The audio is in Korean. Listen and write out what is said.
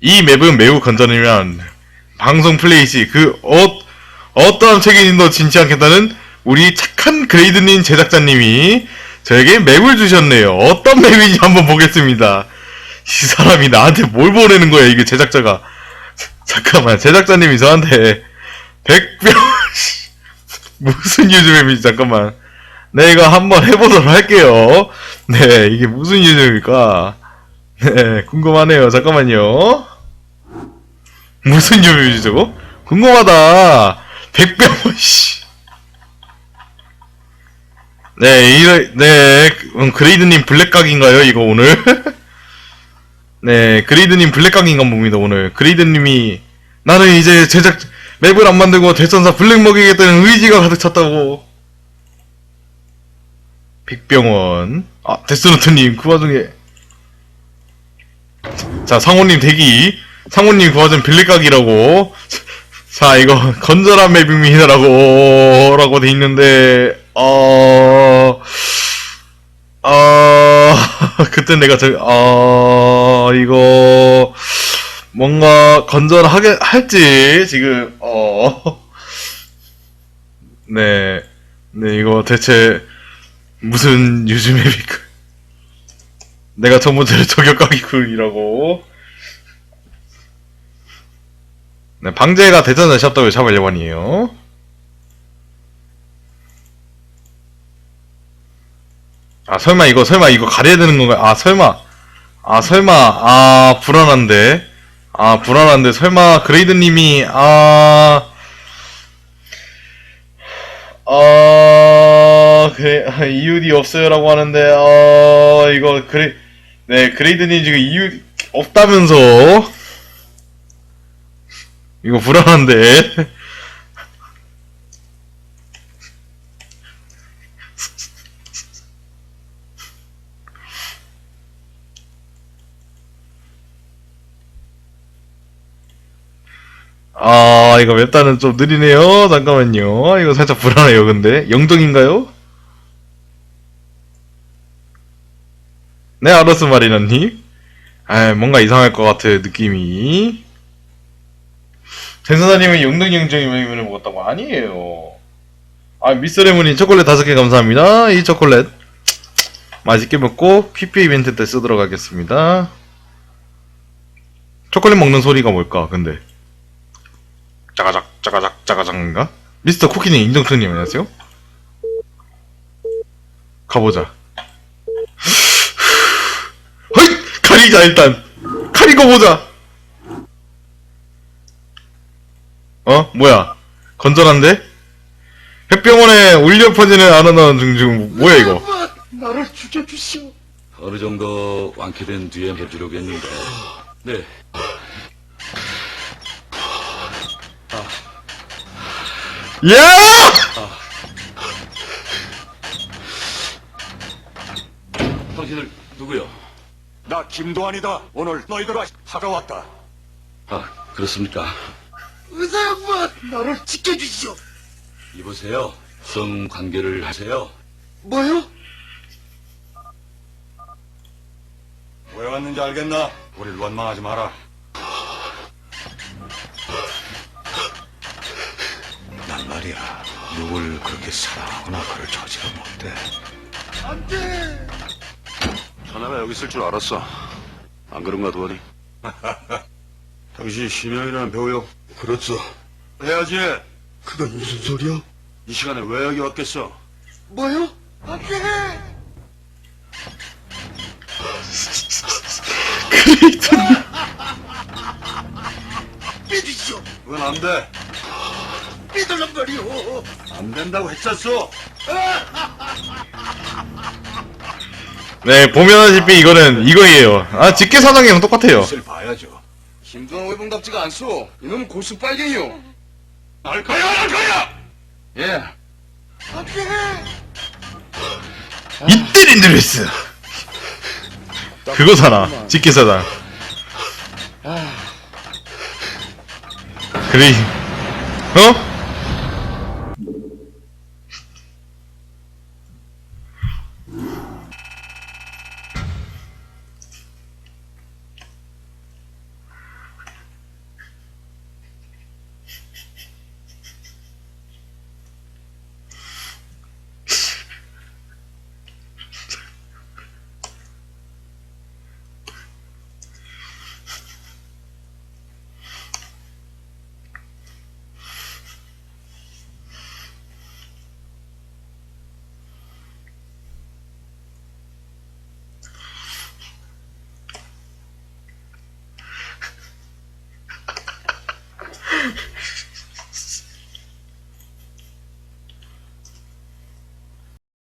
이 맵은 매우 건전하면 방송 플레이 시 그 어, 어떠한 책임도 진지 않겠다는 우리 착한 그레이드님 제작자님이 저에게 맵을 주셨네요. 어떤 맵인지 한번 보겠습니다. 이 사람이 나한테 뭘 보내는 거야, 이게 제작자가. 잠깐만, 제작자님이 저한테 백병, 무슨 유즈맵이지, 잠깐만. 네, 이거 한번 해보도록 할게요. 네, 이게 무슨 유즈맵일까? 네, 궁금하네요. 잠깐만요. 무슨 유즈맵이지, 저거? 궁금하다. 백병, 씨. 네, 이, 네, 음, 그레이드님 블랙각인가요, 이거 오늘? 네, 그레이드님 블랙각인가 봅니다, 오늘. 그레이드님이, 나는 이제 제작, 맵을 안 만들고 대천사 블랙 먹이겠다는 의지가 가득 찼다고. 백병원. 아, 데스노트님, 그 와중에. 자, 상호님 대기. 상호님 그 와중 블랙각이라고. 자, 이거, 건전한 맵입니다라고, 라고 돼 있는데, 어, 어, 그때 내가 저, 어, 이거, 뭔가 건전하게 할지, 지금, 어, 네, 네, 이거 대체, 무슨 유즈 맵이고, 내가 첫 번째로 저격각이군이라고. 네, 방제가 대전자 샵더블 샵을 예반이에요. 아, 설마 이거, 설마 이거 가려야 되는 건가? 아, 설마. 아, 설마. 아, 불안한데. 아, 불안한데. 설마, 그레이드님이, 아, 아, 그래, 이웃이 없어요라고 하는데, 아, 이거, 그레, 네, 그레이드님 지금 이웃 없다면서. 이거 불안한데. 아, 이거 맵단은 좀 느리네요. 잠깐만요. 이거 살짝 불안해요, 근데. 영동인가요? 네, 알았어, 마리나님. 아, 뭔가 이상할 것 같아, 느낌이. 영정이 맵을 먹었다고? 아니에요. 아, 미스레모니 초콜릿 다섯 개 감사합니다. 이 초콜릿. 맛있게 먹고, 퀴피 이벤트 때 쓰도록 하겠습니다. 초콜릿 먹는 소리가 뭘까, 근데. 짜가작 짜가작 짜가작인가? 미스터 쿠키님 인정트님 안녕하세요. 가보자. 허이 가리자 일단 가리고 보자. 어 뭐야 건전한데? 햇병원에 울려 퍼지는 아나나 중중 뭐야 이거? 나를 죽여주시오. 어느 정도 완쾌된 뒤에 해주려겠는데. 네. 야! 당신들 누구요? 나 김도환이다. 오늘 너희들과 하러 왔다. 아, 그렇습니까? 의사 양반, 나를 지켜주시오. 이보세요. 성 관계를 하세요. 뭐요? 왜 왔는지 알겠나? 우릴 원망하지 마라. 난 말이야, 누굴 그렇게 사랑하거나 그럴 처지가 못돼. 안 돼! 하나가 여기 있을 줄 알았어. 안 그런가, 도원이? 당신 신영이라는 배우요? 그렇죠. 해야지. 그건 무슨 소리야? 이 시간에 왜 여기 왔겠어? 뭐요? 안 돼! 믿으시오. 그건 안 돼. 믿으란 말이오. 안 된다고 했었어. 네 보면하시피 이거는 이거예요. 아 직계 사장이랑 똑같아요. 것을 봐야죠. 김두한 외봉답지가 않소. 이놈은 고수 빨갱이요. 날 거야, 날 거야! 예. 안 돼! 이때린 드레스. 그거잖아. 직계 사장. 그래. 어?